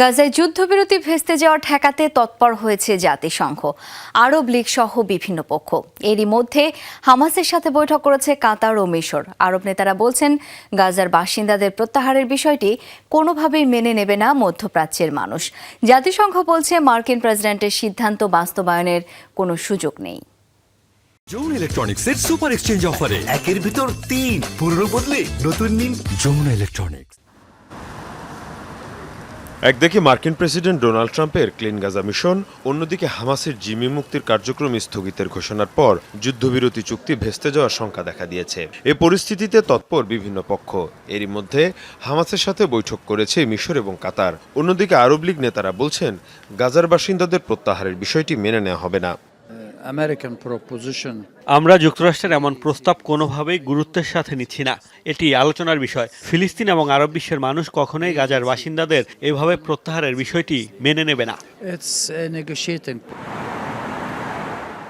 গাজায় যুদ্ধবিরতি ভেস্তে যাওয়া ঠেকাতে তৎপর হয়েছে জাতিসংঘ। আরব লীগ সহ বিভিন্ন পক্ষ। এরই মধ্যে হামাসের সাথে বৈঠক করেছে কাতার ও মিশর। আরব নেতারা বলছেন গাজার বাসিন্দাদের প্রত্যাহারের বিষয়টি কোনোভাবেই মেনে নেবে না মধ্যপ্রাচ্যের মানুষ। জাতিসংঘ বলছে মার্কিন প্রেসিডেন্টের সিদ্ধান্ত বাস্তবায়নের কোনো সুযোগ নেই। যমুনা ইলেকট্রনিক্সের সুপার এক্সচেঞ্জ অফারে। একের ভিতর তিন পুরনো বদলে নতুন নিন যমুনা ইলেকট্রনিক্স। একদিকে মার্কিন প্রেসিডেন্ট ডোনাল্ড ট্রাম্পের ক্লিন গাজা মিশন, অন্যদিকে হামাসের জিমি মুক্তির কার্যক্রম স্থগিতের ঘোষণার পর যুদ্ধবিরতি চুক্তি ভেস্তে যাওয়ার শঙ্কা দেখা দিয়েছে। এ পরিস্থিতিতে তৎপর বিভিন্ন পক্ষ। এরই মধ্যে হামাসের সাথে বৈঠক করেছে মিশর এবং কাতার। অন্যদিকে আরব লীগ নেতারা বলছেন, গাজার বাসিন্দাদের প্রত্যাহারের বিষয়টি মেনে নেওয়া হবে না। American proposition. আমরা যুক্তরাষ্ট্রের এমন প্রস্তাব কোনোভাবেই গুরুত্বের সাথে নিচ্ছি না। এটি আলোচনার বিষয়। ফিলিস্তিন এবং আরব বিশ্বের মানুষ কখনোই গাজার বাসিন্দাদের এভাবে প্রত্যাহারের বিষয়টি মেনে নেবে না। It's a negotiating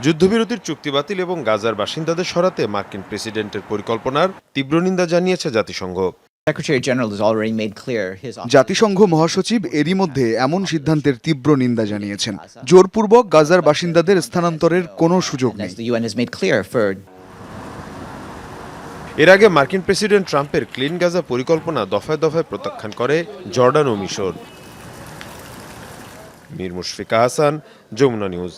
যুদ্ধবিরতির চুক্তি বাতিল এবং গাজার বাসিন্দাদের সরাতে মার্কিন প্রেসিডেন্টের পরিকল্পনার তীব্র নিন্দা জানিয়েছে জাতিসংঘ। Secretary General has already made clear his জাতিসংঘ মহাসচিব এরই মধ্যে এমন সিদ্ধান্তের তীব্র নিন্দা জানিয়েছেন। জোরপূর্বক গাজার বাসিন্দাদের স্থানান্তরের কোনো সুযোগ নেই as the UN has made clear for এর আগে মার্কিন প্রেসিডেন্ট ট্রাম্পের ক্লিন গাজা পরিকল্পনা দফায় দফায় প্রত্যাখ্যান করে জর্ডান ও মিশর। মীর মুশফিকা হাসান যমুনা নিউজ।